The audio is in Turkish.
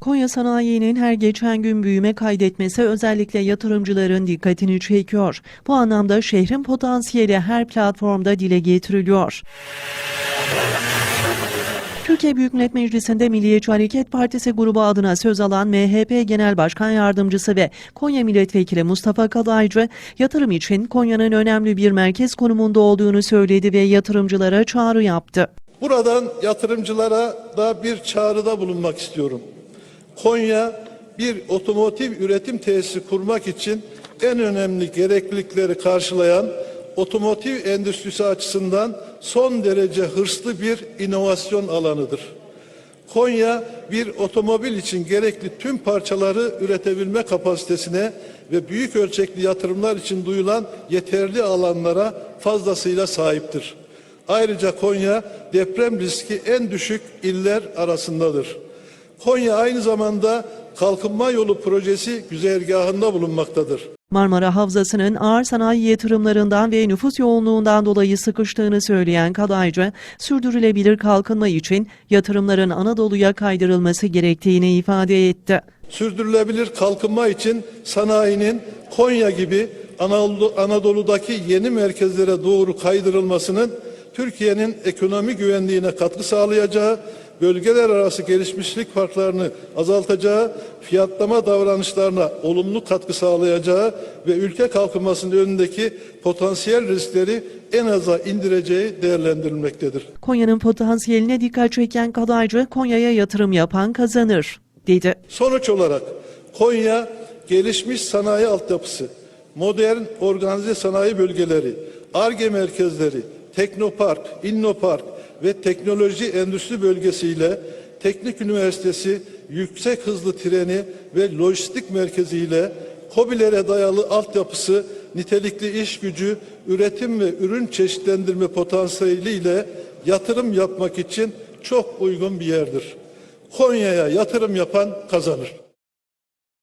Konya sanayinin her geçen gün büyüme kaydetmesi özellikle yatırımcıların dikkatini çekiyor. Bu anlamda şehrin potansiyeli her platformda dile getiriliyor. Türkiye Büyük Millet Meclisi'nde Milliyetçi Hareket Partisi grubu adına söz alan MHP Genel Başkan Yardımcısı ve Konya Milletvekili Mustafa Kalaycı, yatırım için Konya'nın önemli bir merkez konumunda olduğunu söyledi ve yatırımcılara çağrı yaptı. Buradan yatırımcılara da bir çağrıda bulunmak istiyorum. Konya bir otomotiv üretim tesisi kurmak için en önemli gereklilikleri karşılayan otomotiv endüstrisi açısından son derece hırslı bir inovasyon alanıdır. Konya bir otomobil için gerekli tüm parçaları üretebilme kapasitesine ve büyük ölçekli yatırımlar için duyulan yeterli alanlara fazlasıyla sahiptir. Ayrıca Konya deprem riski en düşük iller arasındadır. Konya aynı zamanda kalkınma yolu projesi güzergahında bulunmaktadır. Marmara Havzası'nın ağır sanayi yatırımlarından ve nüfus yoğunluğundan dolayı sıkıştığını söyleyen Kalaycı, sürdürülebilir kalkınma için yatırımların Anadolu'ya kaydırılması gerektiğini ifade etti. Sürdürülebilir kalkınma için sanayinin Konya gibi Anadolu, Anadolu'daki yeni merkezlere doğru kaydırılmasının Türkiye'nin ekonomi güvenliğine katkı sağlayacağı, bölgeler arası gelişmişlik farklarını azaltacağı, fiyatlama davranışlarına olumlu katkı sağlayacağı ve ülke kalkınmasının önündeki potansiyel riskleri en aza indireceği değerlendirilmektedir. Konya'nın potansiyeline dikkat çeken Kalaycı, Konya'ya yatırım yapan kazanır, dedi. Sonuç olarak Konya gelişmiş sanayi altyapısı, modern organize sanayi bölgeleri, ARGE merkezleri, Teknopark, İnnopark ve teknoloji endüstri bölgesiyle Teknik Üniversitesi yüksek hızlı treni ve lojistik merkeziyle KOBİ'lere dayalı altyapısı, nitelikli iş gücü, üretim ve ürün çeşitlendirme potansiyeliyle yatırım yapmak için çok uygun bir yerdir. Konya'ya yatırım yapan kazanır.